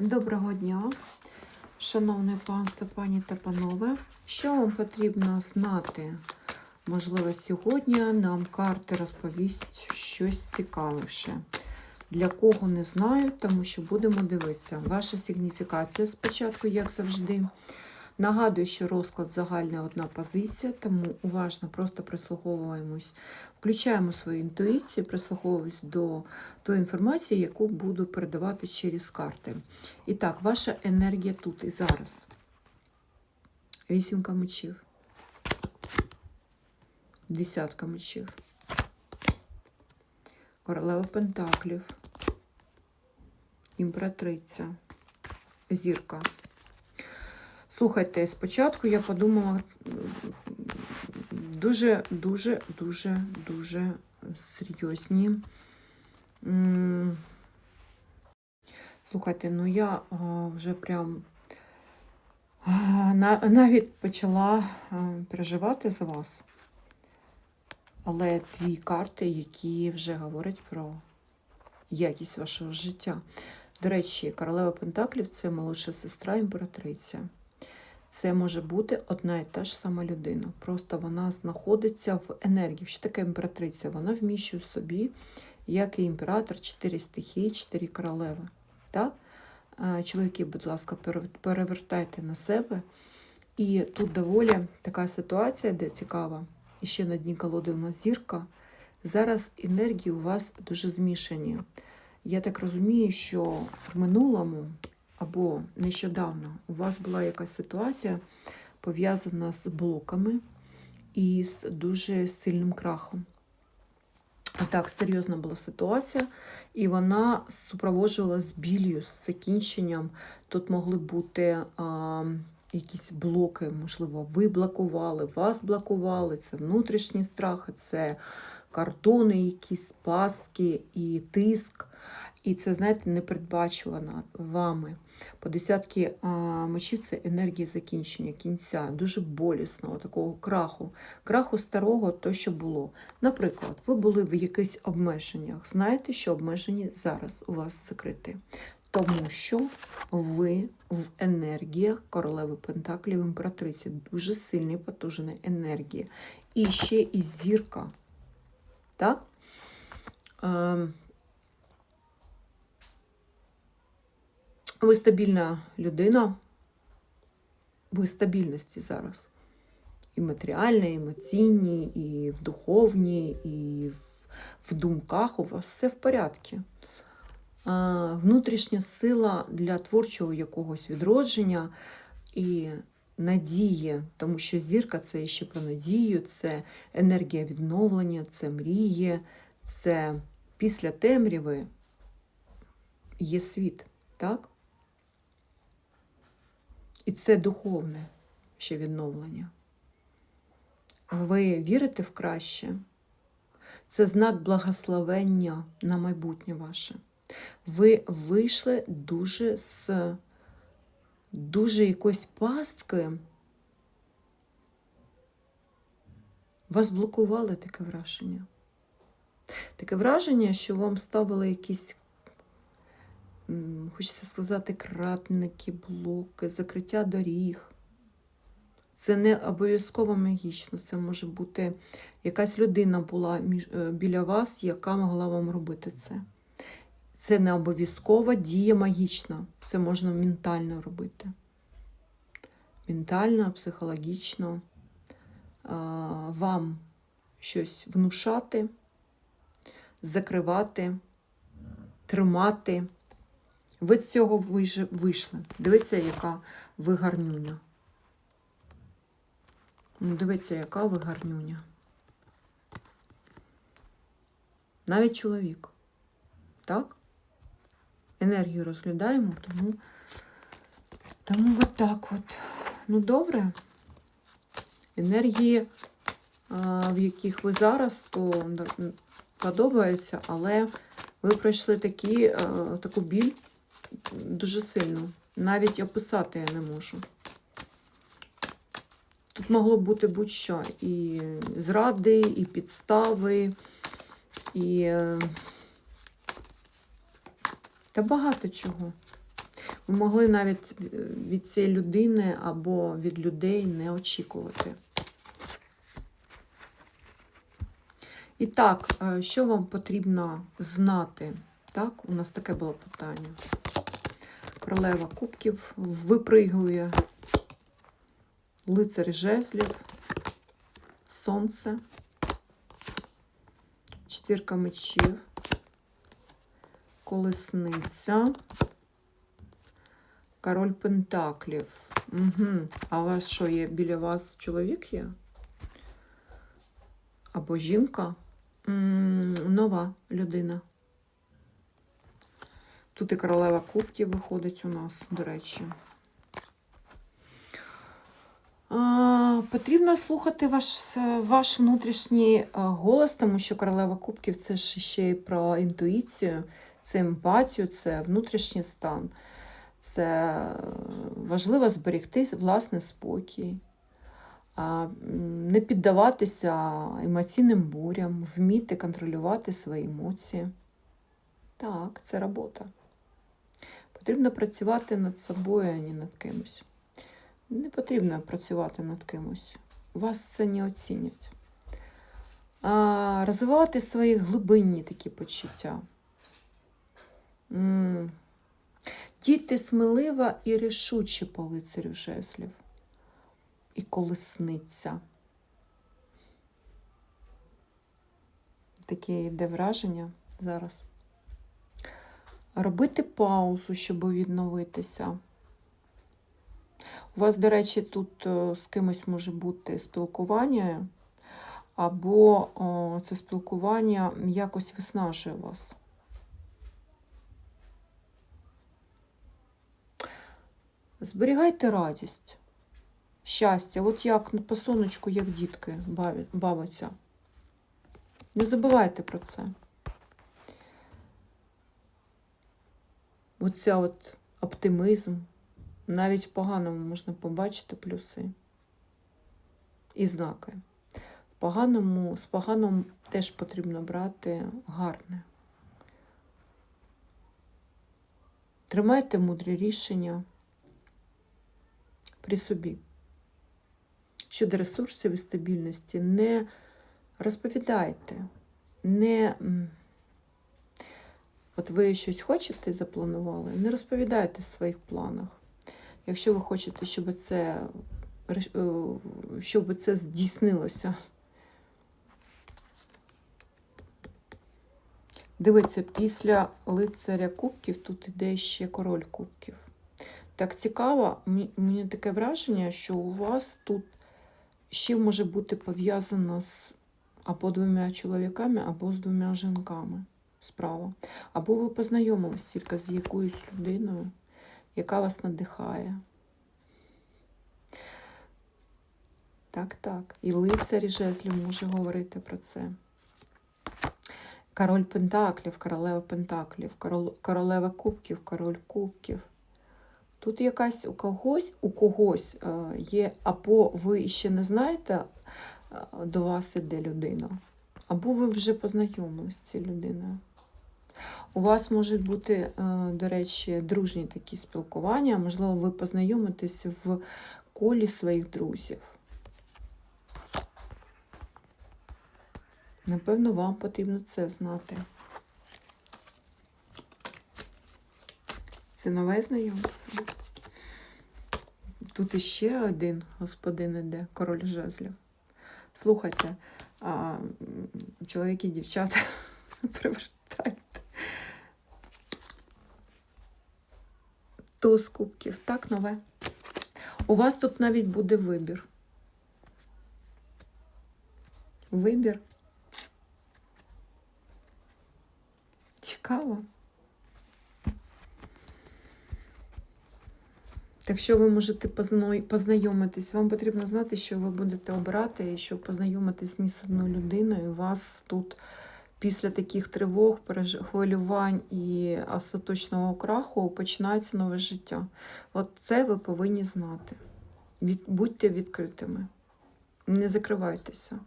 Доброго дня, шановне панство, пані та панове. Що вам потрібно знати? Можливо, сьогодні нам карти розповість щось цікавіше. Для кого не знаю, тому що будемо дивитися. Ваша сигніфікація спочатку, як завжди. Нагадую, що розклад загальна одна позиція, тому уважно просто прислуховуємось, включаємо свою інтуїцію, прислуховуємось до тої інформації, яку буду передавати через карти. І так, ваша енергія тут і зараз. Вісімка мечів. Десятка мечів. Королева Пентаклів. Імператриця. Зірка. Слухайте, спочатку я подумала дуже, дуже, дуже, дуже серйозні. Слухайте, ну я вже прям навіть почала переживати за вас. Але дві карти, які вже говорять про якість вашого життя. До речі, королева Пентаклів це молодша сестра імператриця. Це може бути одна і та ж сама людина. Просто вона знаходиться в енергії. Що таке імператриця? Вона вміщує в собі, як і імператор, чотири стихії, чотири королеви. Так? Е, Чоловіки, будь ласка, перевертайте на себе. І тут доволі така ситуація, де цікава. І ще на дні колоди у нас зірка. Зараз енергії у вас дуже змішані. Я так розумію, що в минулому або нещодавно у вас була якась ситуація пов'язана з блоками і з дуже сильним крахом. А Так, серйозна була ситуація, і вона супроводжувалася білью, з закінченням. Тут могли бути а, якісь блоки, можливо, ви блокували, вас блокували, це внутрішні страхи, це кордони, якісь пастки і тиск. І це, знаєте, непередбачувано вами. По десятки а, мечів це енергія закінчення, кінця, дуже болісного, такого краху, краху старого, то, що було. Наприклад, ви були в якихось обмеженнях. Знаєте, що обмежені зараз у вас закриті. Тому що ви в енергіях королеви Пентаклів імператриці, дуже сильні, потужні енергії. І ще і зірка. Так? Ви стабільна людина, ви стабільності зараз. І матеріальні, і емоційні, і в духовній, і в, думках у вас все в порядку. Внутрішня сила для творчого якогось відродження і надії, тому що зірка це ще про надію, це енергія відновлення, це мрії, це після темряви є світ, так? І це духовне ще відновлення. Ви вірите в краще? Це знак благословення на майбутнє ваше. Ви вийшли дуже з дуже якоїсь пастки. Вас блокували таке враження. Таке враження, що вам ставили якісь хочеться сказати, кратники, блоки, закриття доріг. Це не обов'язково магічно, це може бути якась людина була е, біля вас, яка могла вам робити це. Це не обов'язкова дія магічна, це можна ментально робити. Ментально, психологічно вам щось внушати, закривати, тримати. Ви з цього вийшли. Дивіться, яка ви гарнюня. Ну, Дивіться, яка ви гарнюня. Навіть чоловік. Так? Енергію розглядаємо, тому, тому от так от. Ну, добре. Енергії, в яких ви зараз, то подобаються, але ви пройшли такі, таку біль дуже сильно. Навіть описати я не можу. Тут могло бути будь-що. І зради, і підстави, і е, та багато чого. ви могли навіть е, від цієї людини або від людей не очікувати. І так, е, що вам потрібно знати? Так, у нас таке було питання. Королева кубків випригує, лицар жезлів, сонце, четвірка мечів, колесниця, король пентаклів. Угу. А у вас що є? Біля вас чоловік є? Або жінка? М, Нова людина. Тут і королева кубків виходить у нас, до речі. Потрібно слухати ваш, ваш внутрішній голос, тому що королева кубків це ж ще й про інтуїцію, це емпатію, це внутрішній стан. Це е, важливо зберегти власний спокій, не піддаватися емоційним бурям, вміти контролювати свої емоції. Так, це робота. Потрібно працювати над собою, а не над кимось. Не потрібно працювати над кимось. Вас це не оцінять. А розвивати свої глибинні такі почуття. Діти смелива і рішуче по лицарю жезлів. І колесниця. Таке йде враження зараз. Робити паузу, щоб відновитися. У вас, до речі, тут е, з кимось може бути спілкування, або це спілкування якось виснажує вас. Зберігайте радість, щастя, от як по сонечку, як дітки бавиться. Не забувайте про це. Оця от оптимізм. Навіть в поганому можна побачити плюси і знаки. В поганому, з поганим теж потрібно брати гарне. Тримайте мудрі рішення при собі. Щодо ресурсів і стабільності, не розповідайте, не. От ви щось хочете запланували, не розповідайте в своїх планах. Якщо ви хочете, щоб це, е, щоб це здійснилося. Дивіться, після лицаря кубків тут іде ще король кубків. Так цікаво, мені таке враження, що у вас тут ще може бути пов'язано з або двома чоловіками, або з двома жінками справа. Або ви познайомились тільки з якоюсь людиною, яка вас надихає. Так, так. І лицарі жезлів може говорити про це. Король Пентаклів, королева Пентаклів, корол- королева кубків, король кубків. Тут якась у когось, у когось е, є, або ви ще не знаєте, е, до вас іде людина, або ви вже познайомились з цією людиною. У вас можуть бути, е, до речі, дружні такі спілкування, можливо, ви познайомитесь в колі своїх друзів. Напевно, вам потрібно це знати. Це нове знайомство. Тут іще один господин іде, король жезлів. Слухайте, а, чоловіки дівчата, привертайте. Туз кубків, так, нове. У вас тут навіть буде вибір. Вибір. Цікаво. Так що ви можете познайомитись, вам потрібно знати, що ви будете обирати, і щоб познайомитись ні з одною людиною, у вас тут після таких тривог, хвилювань і остаточного краху починається нове життя. От це ви повинні знати. Від, будьте відкритими. Не закривайтеся.